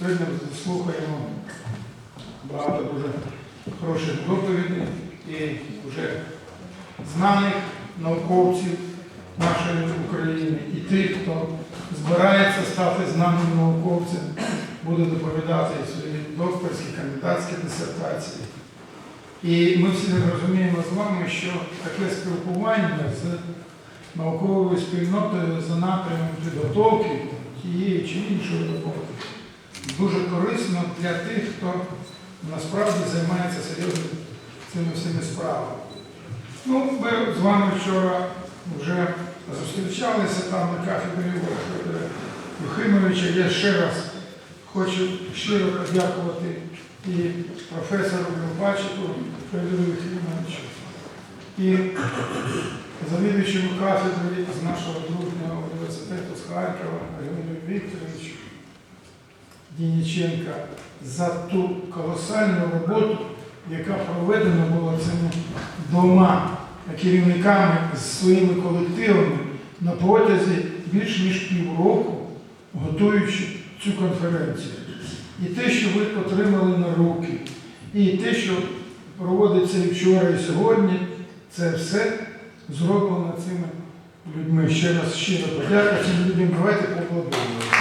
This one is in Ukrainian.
Сьогодні слухаємо багато дуже хороших доповідей і вже знаних науковців нашої України і тих, хто збирається стати знаним науковцем, буде доповідати свої докторські, кандидатські дисертації. І ми всі розуміємо з вами, що таке спілкування з науковою спільнотою за напрямом підготовки тієї чи іншої роботи дуже корисно для тих, хто насправді займається серйозно цими всіми справами. Ну, ми з вами вчора вже зустрічалися там на кафедрі Юхимовича. Я ще раз хочу щиро подякувати і професору Глюбачику Федору Юхимовичу, і завідуючому кафедрі з нашого дружнього університету з Харкова Григорію Вікторовичу Дініченка за ту колосальну роботу, яка проведена була цими двома керівниками з своїми колективами на протязі більш ніж півроку, готуючи цю конференцію. І те, що ви отримали на руки, і те, що проводиться і вчора, і сьогодні, це все зроблено цими людьми. Ще раз щиро подяка цим людям. Давайте поаплодуємо.